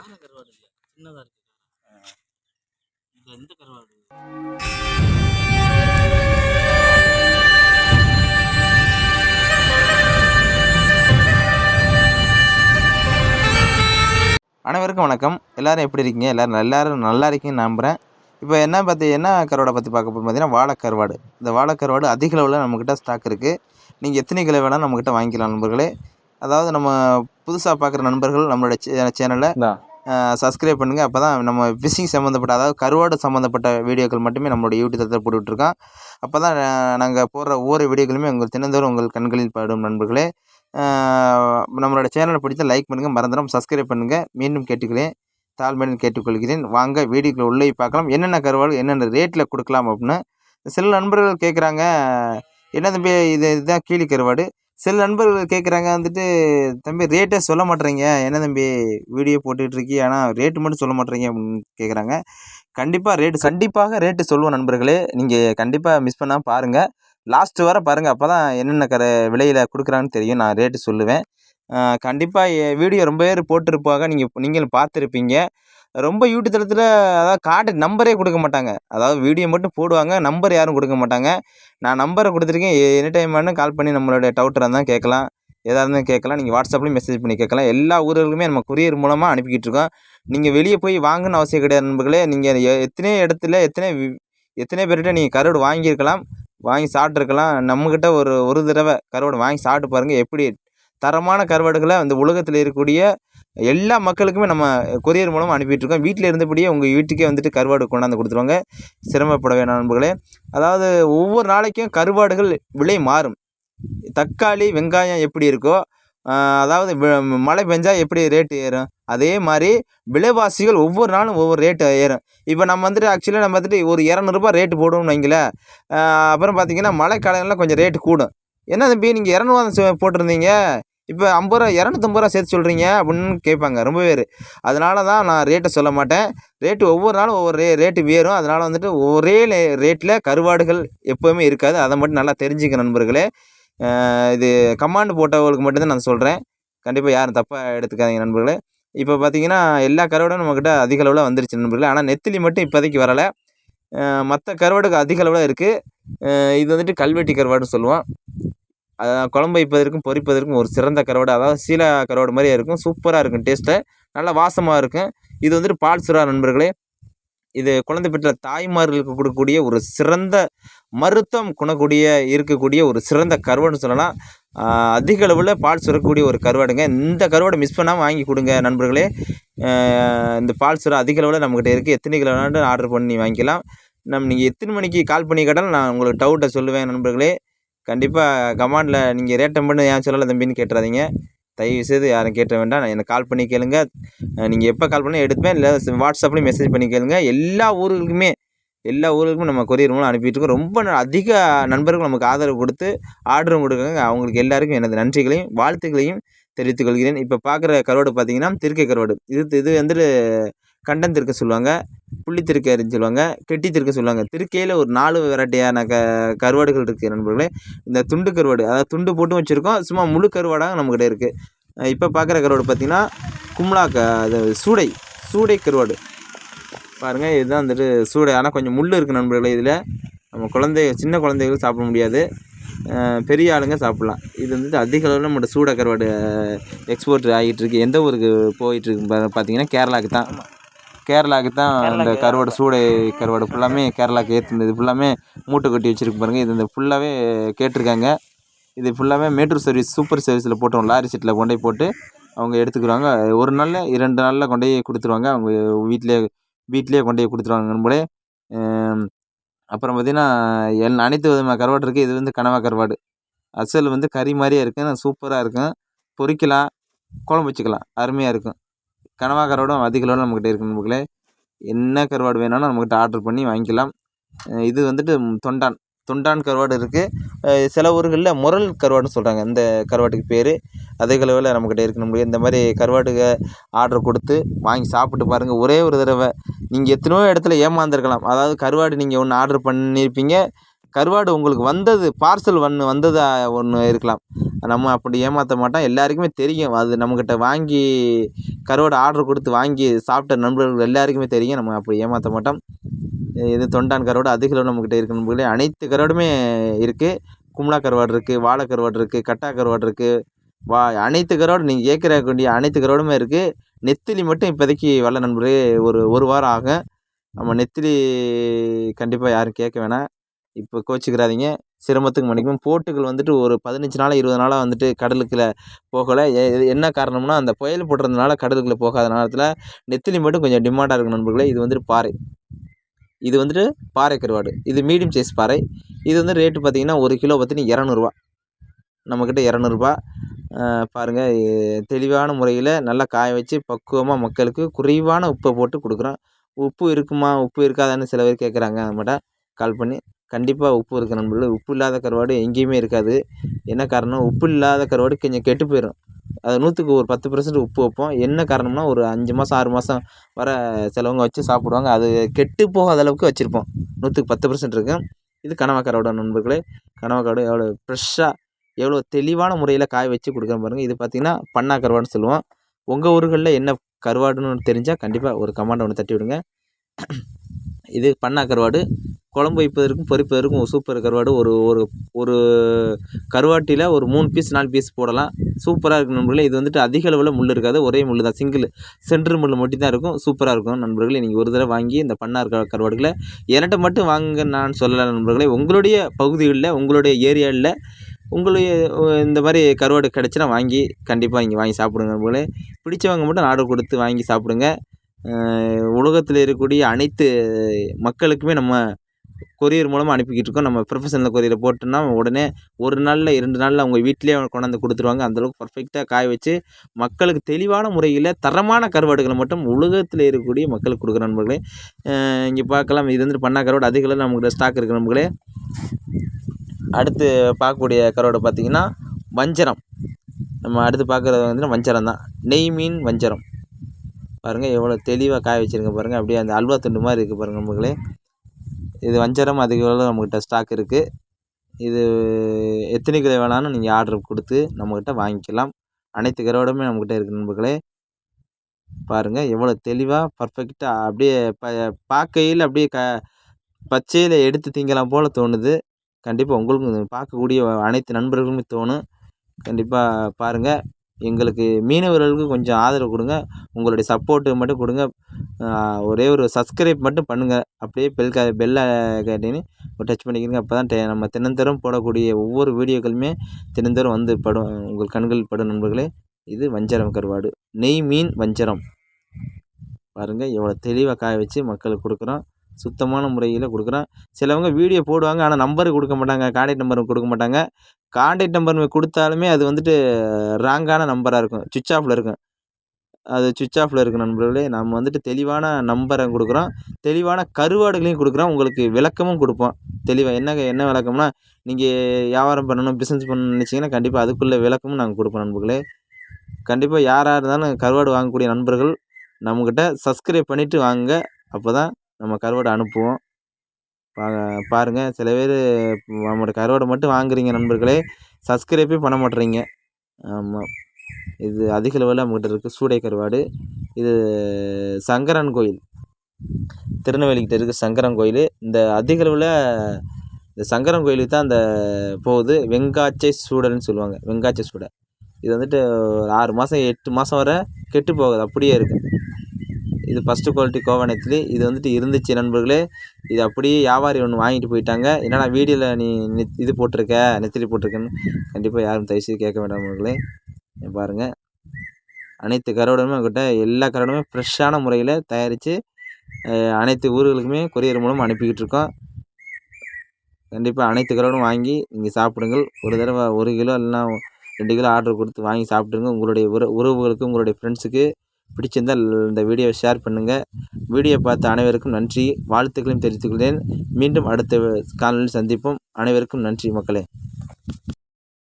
கார கருவாடு இல்ல சின்னதா இருக்கு. இது எந்த கருவாடு? அனைவருக்கும் வணக்கம். எல்லாரும் எப்படி இருக்கீங்க? எல்லாரும் எல்லாரும் நல்லா இருக்கீங்கன்னு நம்புகிறேன் இப்போ என்ன பார்த்து என்ன கருவாடை பற்றி பார்க்க போகிறோம் பார்த்தீங்கன்னா வாழைக்கருவாடு. இந்த வாழைக்கருவாடு அதிக அளவில் நம்மக்கிட்ட ஸ்டாக் இருக்குது நீங்கள் எத்தனை கிலோ வேணாலும் நம்மக்கிட்ட வாங்கிக்கலாம் நண்பர்களே. அதாவது நம்ம புதுசாக பார்க்குற நண்பர்கள் நம்மளோட சே சேனலை சப்ஸ்கிரைப் பண்ணுங்கள் அப்போ தான் நம்ம ஃபிஷிங் சம்மந்தப்பட்ட அதாவது கருவாடு சம்மந்தப்பட்ட வீடியோக்கள் மட்டுமே நம்மளோட யூடியூப் தளத்தில் போட்டுட்ருக்கோம். அப்போ தான் நாங்கள் போடுற ஒவ்வொரு வீடியோக்களுமே உங்கள் தினந்தோறும் உங்கள் கண்களில் படும் நண்பர்களே. நம்மளோட சேனலை பிடித்த லைக் பண்ணுங்கள் மறந்துடாம சப்ஸ்கிரைப் பண்ணுங்கள் மீண்டும் கேட்டுக்கிறேன். தாழ்மையில் கேட்டுக்கொள்கிறேன். வாங்க வீடியோக்குள்ள உள்ளே பார்க்கலாம். என்னென்ன கருவாடு என்னென்ன ரேட்டில் கொடுக்கலாம் அப்படின்னு சில நண்பர்கள் கேட்குறாங்க என்ன தம்பி இது இதுதான் கீழி கருவாடு? சில நண்பர்கள் கேட்குறாங்க வந்துட்டு தம்பி ரேட்டே சொல்ல மாட்டேறீங்க என்ன தம்பி வீடியோ போட்டுட்டு இருக்கி? ஆனால் ரேட்டு மட்டும் சொல்ல மாட்டேறீங்க அப்படின்னு கேட்குறாங்க கண்டிப்பாக ரேட்டு கண்டிப்பாக ரேட்டு சொல்லுவோம் நண்பர்களே. நீங்கள் கண்டிப்பாக மிஸ் பண்ணால் பாருங்கள் லாஸ்ட்டு வர பாருங்கள் அப்போ தான் என்னென்ன கர விலையில் கொடுக்குறான்னு தெரியும். நான் ரேட்டு சொல்லுவேன். கண்டிப்பாக வீடியோ ரொம்ப பேர் போட்டிருப்பாங்க நீங்கள் நீங்களும் பார்த்துருப்பீங்க. ரொம்ப யூடியூப் தளத்தில் அதாவது கான்டாக்ட் நம்பரே கொடுக்க மாட்டாங்க. அதாவது வீடியோ மட்டும் போடுவாங்க நம்பர் யாரும் கொடுக்க மாட்டாங்க. நான் நம்பரை கொடுத்துருக்கேன். எனி டைம் வேணும் கால் பண்ணி நம்மளுடைய டவுட்டராக இருந்தால் கேட்கலாம். எதாக இருந்தாலும் கேட்கலாம். நீங்கள் வாட்ஸ்அப்லேயும் மெசேஜ் பண்ணி கேட்கலாம். எல்லா ஊர்களுக்குமே நம்ம கொரியர் மூலமாக அனுப்பிக்கிட்டு இருக்கோம். நீங்கள் வெளியே போய் வாங்கணும்னு அவசியம் கிடையாது நண்பர்களே. நீங்கள் எத்தனை இடத்துல எத்தனை வி- எத்தனை பேர்கிட்ட நீங்கள் கருவாடு வாங்கியிருக்கலாம். வாங்கி சாப்பிட்ருக்கலாம் நம்மக்கிட்ட ஒரு ஒரு தடவை கருவாடு வாங்கி சாப்பிட்டு பாருங்கள் எப்படி தரமான கருவாடுகளை அந்த உலகத்தில் இருக்கக்கூடிய எல்லா மக்களுக்குமே நம்ம கொரியர் மூலமாக அனுப்பிட்டுருக்கோம். வீட்டில் இருந்தபடியே உங்கள் வீட்டுக்கே வந்துட்டு கருவாடு கொண்டாந்து கொடுத்துருவாங்க. சிரமப்பட வேணாம் நண்பர்களே. அதாவது ஒவ்வொரு நாளைக்கும் கருவாடுகள் விலை மாறும். தக்காளி வெங்காயம் எப்படி இருக்கோ அதாவது மழை பெஞ்சால் எப்படி ரேட்டு ஏறும்? அதே மாதிரி விலைவாசிகள் ஒவ்வொரு நாளும் ஒவ்வொரு ரேட்டு ஏறும். இப்போ நம்ம வந்துட்டு ஆக்சுவலாக நம்ம வந்துட்டு ஒரு இரநூறுபா ரேட்டு போடுவோம்னு வைங்களேன். அப்புறம் பார்த்தீங்கன்னா மழை காலங்களில் கொஞ்சம் ரேட்டு கூடும். என்ன தம்பி நீங்கள் இரநூறுவா போட்டிருந்தீங்க? இப்போ ஐம்பது ரூபா இரநூத்தம்பது ரூபா சேர்த்து சொல்கிறீங்க அப்படின்னு கேட்பாங்க ரொம்ப பேர். அதனால தான் நான் ரேட்டை சொல்ல மாட்டேன். ரேட்டு ஒவ்வொரு நாளும் ஒவ்வொரு ரே ரேட்டு வேறும். அதனால் வந்துட்டு ஒரே ரேட்டில் கருவாடுகள் எப்போவுமே இருக்காது. அதை மட்டும் நல்லா தெரிஞ்சுக்க நண்பர்களே. இது கமாண்டு போட்டவங்களுக்கு மட்டும்தான் நான் சொல்கிறேன் கண்டிப்பாக யாரும் தப்பாக எடுத்துக்காதீங்க நண்பர்களே. இப்போ பார்த்தீங்கன்னா எல்லா கருவாடும் நம்மக்கிட்ட அதிக அளவில் வந்துருச்சு நண்பர்களே. ஆனால் நெத்திலி மட்டும் இப்போதைக்கு வரலை. மற்ற கருவாடுக்கு அதிக அளவில் இருக்குது இது வந்துட்டு கல்வெட்டி கருவாடுன்னு சொல்லுவோம். குழம்பு வைப்பதற்கும் பொரிப்பதற்கும் ஒரு சிறந்த கருவாடு. அதாவது சீலா கருவாடு மாதிரியே இருக்கும். சூப்பராக இருக்கும் டேஸ்ட்டு நல்லா வாசமாக இருக்கும். இது வந்துட்டு பால் சுறா நண்பர்களே. இது குழந்தை பெற்ற தாய்மார்களுக்கு கொடுக்கக்கூடிய ஒரு சிறந்த மருத்துவம் குணக்கூடிய இருக்கக்கூடிய ஒரு சிறந்த கருவாடுன்னு சொல்லலாம். அதிக அளவில் பால் சுரக்கக்கூடிய ஒரு கருவாடுங்க. இந்த கருவாடை மிஸ் பண்ணாமல் வாங்கி கொடுங்க நண்பர்களே. இந்த பால் சுறா அதிக அளவில் நம்மக்கிட்ட இருக்குது எத்தனை கிலோ வேணாலும் ஆர்டர் பண்ணி வாங்கிக்கலாம். நம்ம நீங்கள் எத்தனை மணிக்கு கால் பண்ணி கேட்டாலும் நான் உங்களுக்கு டவுட்டை சொல்லுவேன் நண்பர்களே. கண்டிப்பாக கமாண்டில் நீங்கள் ரேட்டை மட்டும் ஏன் சொல்லலை தம்பின்னு கேட்டுறாதீங்க. தயவு செய்து யாரும் கேட்ட வேண்டாம். நான் எனக்கு கால் பண்ணி கேளுங்க. நீங்கள் எப்போ கால் பண்ணி எடுப்பேன் இல்லை வாட்ஸ்அப்லேயும் மெசேஜ் பண்ணி கேளுங்க. எல்லா ஊர்களுக்குமே எல்லா ஊர்களுக்கும் நம்ம கொரியர் மூலம் அனுப்பிட்டுருக்கோம் ரொம்ப அதிக நண்பர்கள் நமக்கு ஆதரவு கொடுத்து ஆர்டரும் கொடுக்குறாங்க. அவங்களுக்கு எல்லாருக்கும் எனது நன்றிகளையும் வாழ்த்துக்களையும் தெரிவித்துக் கொள்கிறேன். இப்போ பார்க்குற கருவாடு பார்த்தீங்கன்னா திருக்கை கருவாடு. இது இது வந்துட்டு கண்டன் திருக்க சொல்லுவாங்க புள்ளி திருக்கைன்னு சொல்லுவாங்க கெட்டி திருக்க சொல்லுவாங்க. திருக்கையில் ஒரு நாலு வெரைட்டியான க கருவாடுகள் இருக்குது நண்பர்களே. இந்த துண்டு கருவாடு அதாவது துண்டு போட்டும் வச்சுருக்கோம் சும்மா முழு கருவாடாக நம்மக்கிட்ட இருக்குது இப்போ பார்க்குற கருவாடு பார்த்திங்கன்னா கும்ளா க அது சூடை சூடை கருவாடு. பாருங்கள் இதுதான் வந்துட்டு சூடை. ஆனால் கொஞ்சம் முள் இருக்குது நண்பர்களே இதில். நம்ம குழந்தை சின்ன குழந்தைகள் சாப்பிட முடியாது. பெரிய ஆளுங்க சாப்பிட்லாம். இது வந்துட்டு அதிக அளவில் நம்மளோட சூட கருவாடு எக்ஸ்போர்ட் ஆகிட்டுருக்கு எந்த ஊருக்கு போயிட்டுருக்கு பார்த்தீங்கன்னா கேரளாவுக்கு தான். கேரளாவுக்கு தான் இந்த கருவாடு சூடை கருவாடு ஃபுல்லாமே கேரளாவுக்கு ஏற்றுனது ஃபுல்லாமே மூட்டை கட்டி வச்சிருக்கு பாருங்கள் இது இந்த ஃபுல்லாகவே கேட்டிருக்காங்க. இது ஃபுல்லாகவே மேட்டூர் சர்வீஸ் சூப்பர் சர்வீஸில் போட்டோம். லாரி சீட்டில் கொண்டு போய் போட்டு அவங்க எடுத்துக்கிறாங்க ஒரு நாளில் இரண்டு நாளில் கொண்டு போய் கொடுத்துருவாங்க. அவங்க வீட்டிலே வீட்டிலே கொண்டு போய் கொடுத்துருவாங்க நம்மளே அப்புறம் பார்த்திங்கன்னா எல் அனைத்து விதமான கருவாடு இருக்குது இது வந்து கனவா கருவாடு. அசல் வந்து கறி மாதிரியே இருக்கும். சூப்பராக இருக்கும். பொரிக்கலாம் குழம்பு வச்சுக்கலாம். அருமையாக இருக்கும். கனவா கருவாடும் அதிக அளவில் நம்மக்கிட்ட இருக்கு நம்மளே என்ன கருவாடு வேணாலும் நம்மக்கிட்ட ஆர்டர் பண்ணி வாங்கிக்கலாம். இது வந்துட்டு தொண்டான். தொண்டான் கருவாடு இருக்குது சில ஊர்களில் முரல் கருவாடுன்னு சொல்கிறாங்க இந்த கருவாட்டுக்கு பேர். அதே அளவில் நம்மக்கிட்ட இருக்கு நம்மளுக்கு இந்த மாதிரி கருவாட்டுக்கு ஆர்டர் கொடுத்து வாங்கி சாப்பிட்டு பாருங்கள் ஒரே ஒரு தடவை. நீங்கள் எத்தனையோ இடத்துல ஏமாந்துருக்கலாம். அதாவது கருவாடு நீங்கள் ஒன்று ஆர்டர் பண்ணியிருப்பீங்க கருவாடு உங்களுக்கு வந்தது பார்சல் ஒன்று வந்ததா ஒன்று இருக்கலாம். நம்ம அப்படி ஏமாற்ற மாட்டோம். எல்லாருக்குமே தெரியும். அது நம்மக்கிட்ட வாங்கி கருவாடு ஆர்டர் கொடுத்து வாங்கி சாப்பிட்ட நண்பர்கள் எல்லாருக்குமே தெரியும். நம்ம அப்படி ஏமாற்ற மாட்டோம். இது தொண்டான் கருவாடு அதிக அளவு நம்மக்கிட்ட இருக்கணும் நண்பர்களே. அனைத்து கருவாடுமே இருக்குது கும்ளா கருவாடு இருக்குது வாழை கருவாடு இருக்குது கட்டா கருவாடு இருக்குது வா அனைத்து கருவாடு நீங்கள் கேட்குற வேண்டிய அனைத்து கருவாடுமே இருக்குது நெத்திலி மட்டும் இப்போதைக்கு வரல நண்பர்களே. ஒரு ஒரு வாரம் ஆகும். நம்ம நெத்திலி கண்டிப்பாக யாரும் கேட்க வேணாம். இப்போ கோச்சிக்கிறாதீங்க. சிரமத்துக்கு மன்னிக்கவும். போட்டுகள் வந்துட்டு ஒரு பதினஞ்சு நாள் இருபது நாளாக வந்துட்டு கடலுக்குள்ளே போகலை. என்ன காரணம்னா அந்த புயல் போட்டுறதுனால கடலுக்குள்ளே போகாத நேரத்தில் நெத்திலி மட்டும் கொஞ்சம் டிமாண்டாக இருக்கும் நண்பர்களே. இது வந்துட்டு பாறை. இது வந்துட்டு பாறை கருவாடு. இது மீடியம் சைஸ் பாறை. இது வந்து ரேட்டு பார்த்தீங்கன்னா ஒரு கிலோ பார்த்தீங்கன்னா இரநூறுவா. நம்மக்கிட்ட இரநூறுபா. பாருங்கள் தெளிவான முறையில் நல்லா காய வச்சு பக்குவமாக மக்களுக்கு குறைவான உப்பை போட்டு கொடுக்குறோம். உப்பு இருக்குமா? உப்பு இருக்காதான்னு சில பேர் கேட்குறாங்க நம்மகிட்ட கால் பண்ணி கண்டிப்பாக உப்பு இருக்குது நண்பர்களே. உப்பு இல்லாத கருவாடு எங்கேயுமே இருக்காது. என்ன காரணம் உப்பு இல்லாத கருவாடு கொஞ்சம் கெட்டு போயிடும் அது நூற்றுக்கு ஒரு பத்து பர்சன்ட் உப்பு வைப்போம். என்ன காரணம்னா ஒரு அஞ்சு மாதம் ஆறு மாதம் வர சிலவங்க வச்சு சாப்பிடுவாங்க. அது கெட்டு போகாத அளவுக்கு வச்சுருப்போம். நூற்றுக்கு பத்து பர்சன்ட் இருக்கும் இது கனவா கருவாடு நண்பர்களே. கனவா கருவாடு எவ்வளோ ஃப்ரெஷ்ஷாக எவ்வளோ தெளிவான முறையில் காய வச்சு கொடுக்குறேன் பாருங்கள் இது பார்த்திங்கன்னா பண்ணா கருவாடுன்னு சொல்லுவோம். உங்கள் ஊர்களில் என்ன கருவாடுன்னு தெரிஞ்சால் கண்டிப்பாக ஒரு கமாண்ட் ஒன்று தட்டி விடுங்க. இது பண்ணா கருவாடு. குழம்பு வைப்பதற்கும் பொரிப்பதற்கும் ஒரு சூப்பர் கருவாடு. ஒரு ஒரு ஒரு கருவாட்டியில் ஒரு மூணு பீஸ் நாலு பீஸ் போடலாம். சூப்பராக இருக்கும் நண்பர்களே. இது வந்துட்டு அதிக அளவில் முள் இருக்காது. ஒரே முள் தான். சிங்கிள் சென்ட்ரு முள் மட்டும் தான் இருக்கும். சூப்பராக இருக்கும் நண்பர்களே. நீங்கள் ஒரு தடவை வாங்கி இந்த பண்ணார் கருவாடுகளை என்கிட்ட மட்டும் வாங்க நான் சொல்லலை நண்பர்களே. உங்களுடைய பகுதிகளில் உங்களுடைய ஏரியாவில் உங்களுடைய இந்த மாதிரி கருவாடு கிடச்சினா வாங்கி கண்டிப்பாக இங்கே வாங்கி சாப்பிடுங்க நண்பர்களே. பிடிச்சவங்க மட்டும் ஆர்டர் கொடுத்து வாங்கி சாப்பிடுங்க. உலகத்தில் இருக்கக்கூடிய அனைத்து மக்களுக்குமே நம்ம கொரியர் மூலமாக அனுப்பிக்கிட்டு இருக்கோம் நம்ம ப்ரொஃபஷனல் கொரியரில் போட்டோம்னா உடனே ஒரு நாளில் இரண்டு நாளில் அவங்க வீட்டிலேயே கொண்டாந்து கொடுத்துருவாங்க. அந்தளவுக்கு பர்ஃபெக்டாக காய வச்சு மக்களுக்கு தெளிவான முறையில் தரமான கருவாடுகளை மட்டும் உலகத்தில் இருக்கக்கூடிய மக்களுக்கு கொடுக்குற நண்பர்களே. இங்கே பார்க்கலாம். இது வந்து பண்ணா கருவாடு. அதிக அளவு ஸ்டாக் இருக்குது நண்பர்களே. அடுத்து பார்க்கக்கூடிய கருவாடை பார்த்திங்கன்னா வஞ்சரம். நம்ம அடுத்து பார்க்குறது வந்து வஞ்சரம் தான். நெய் மீன் வஞ்சரம். பாருங்கள் எவ்வளோ தெளிவாக காய வச்சுருங்க பாருங்கள் அப்படியே அந்த அல்வா துண்டு மாதிரி இருக்குது பாருங்கள் நம்மளே இது வஞ்சரம் அதிக அளவு நம்மக்கிட்ட ஸ்டாக் இருக்குது இது எத்தனை கிலோ வேணாலும் நீங்கள் ஆர்டர் கொடுத்து நம்மக்கிட்ட வாங்கிக்கலாம். அனைத்து கருவாடுமே நம்மக்கிட்ட இருக்குது நண்பர்களே. பாருங்கள் எவ்வளோ தெளிவாக பர்ஃபெக்டாக அப்படியே ப பார்க்கையில் அப்படியே க பச்சையில் எடுத்து திங்கலாம் போல் தோணுது. கண்டிப்பாக உங்களுக்கும் பார்க்கக்கூடிய அனைத்து நண்பர்களுமே தோணும். கண்டிப்பாக பாருங்கள் எங்களுக்கு மீனவர்களுக்கு கொஞ்சம் ஆதரவு கொடுங்க. உங்களுடைய சப்போர்ட்டு மட்டும் கொடுங்க. ஒரே ஒரு சப்ஸ்கிரைப் மட்டும் பண்ணுங்கள் அப்படியே பெல் க பெல்லை கேட்டீங்கன்னு ஒரு டச் பண்ணிக்கிறீங்க அப்போ தான் டே நம்ம தினந்தரம் போடக்கூடிய ஒவ்வொரு வீடியோக்களுமே தினந்தோறும் வந்து படும் உங்கள் கண்கள் படும் நண்பர்களே. இது வஞ்சரம் கருவாடு. நெய் மீன் வஞ்சரம். பாருங்கள் எவ்வளோ தெளிவாக காய வச்சு மக்களுக்கு கொடுக்குறோம். சுத்தமான முறையில் கொடுக்குறோம். சிலவங்க வீடியோ போடுவாங்க ஆனால் நம்பருக்கு கொடுக்க மாட்டாங்க கான்டாக்ட் நம்பர் கொடுக்க மாட்டாங்க. காண்டாக்ட் நம்பர் கொடுத்தாலுமே அது வந்துட்டு ராங்கான நம்பராக இருக்கும். சுவிட்ச் ஆஃபில் இருக்கும். அது சுவிட்ச் ஆஃபில் இருக்கும் நண்பர்களே. நம்ம வந்துட்டு தெளிவான நம்பரை கொடுக்குறோம். தெளிவான கருவாடுகளையும் கொடுக்குறோம். உங்களுக்கு விளக்கமும் கொடுப்போம். தெளிவாக என்ன என்ன விளக்கம்னா நீங்கள் வியாபாரம் பண்ணணும் பிஸ்னஸ் பண்ணணும்னு நினச்சிங்கன்னா கண்டிப்பாக அதுக்குள்ளே விளக்கமும் நாங்கள் கொடுப்போம் நண்பர்களே. கண்டிப்பாக யாராக இருந்தாலும் கருவாடு வாங்கக்கூடிய நண்பர்கள் நம்மக்கிட்ட சப்ஸ்கிரைப் பண்ணிவிட்டு வாங்க. அப்போ தான் நம்ம கருவாடு அனுப்புவோம். பாருங்கள் சில பேர் நம்மளோட கருவாடை மட்டும் வாங்குறீங்க நண்பர்களே. சப்ஸ்கிரைபே பண்ண மாட்டுறீங்க ஆமாம் இது அதிக லெவலில் நம்மக்கிட்ட இருக்குது சூடை கருவாடு. இது சங்கரன் கோயில். திருநெல்வேலிக்கிட்ட இருக்குது சங்கரன் கோயில். இந்த அதிக அளவில் இந்த சங்கரன் கோயிலுக்கு தான் அந்த போகுது. வெங்காச்சை சூடல்னு சொல்லுவாங்க. வெங்காச்சை சூடை. இது வந்துட்டு ஒரு ஆறு மாதம் எட்டு மாதம் வரை கெட்டு போகுது. அப்படியே இருக்குது இது ஃபஸ்ட்டு குவாலிட்டி கோவணத்தில். இது வந்துட்டு இருந்துச்சு நண்பர்களே. இது அப்படியே வியாபாரி ஒன்று வாங்கிட்டு போயிட்டாங்க. என்னடா வீடியோவில் நீ இது போட்டிருக்க நெத்திலி போட்டிருக்கேன்னு கண்டிப்பாக யாரும் தயவுசெய்து கேட்க வேண்டாம் நண்பர்களே. பாருங்கள் அனைத்து கருவாடுமே கிட்ட எல்லா கரோடுமே ஃப்ரெஷ்ஷான முறையில் தயாரித்து அனைத்து ஊர்களுக்குமே கொரியர் மூலம் அனுப்பிக்கிட்டு இருக்கோம். கண்டிப்பாக அனைத்து கரோடும் வாங்கி நீங்கள் சாப்பிடுங்கள். ஒரு தடவை ஒரு கிலோ இல்லைன்னா ரெண்டு கிலோ ஆர்டர் கொடுத்து வாங்கி சாப்பிட்ருங்க உங்களுடைய உற உறவுகளுக்கு உங்களுடைய ஃப்ரெண்ட்ஸுக்கு பிடிச்சிருந்தால் இந்த வீடியோவை ஷேர் பண்ணுங்கள் வீடியோ பார்த்த அனைவருக்கும் நன்றி. வாழ்த்துக்களையும் தெரிவித்துக்கொள்கிறேன் மீண்டும் அடுத்த காலையில் சந்திப்போம். அனைவருக்கும் நன்றி மக்களே.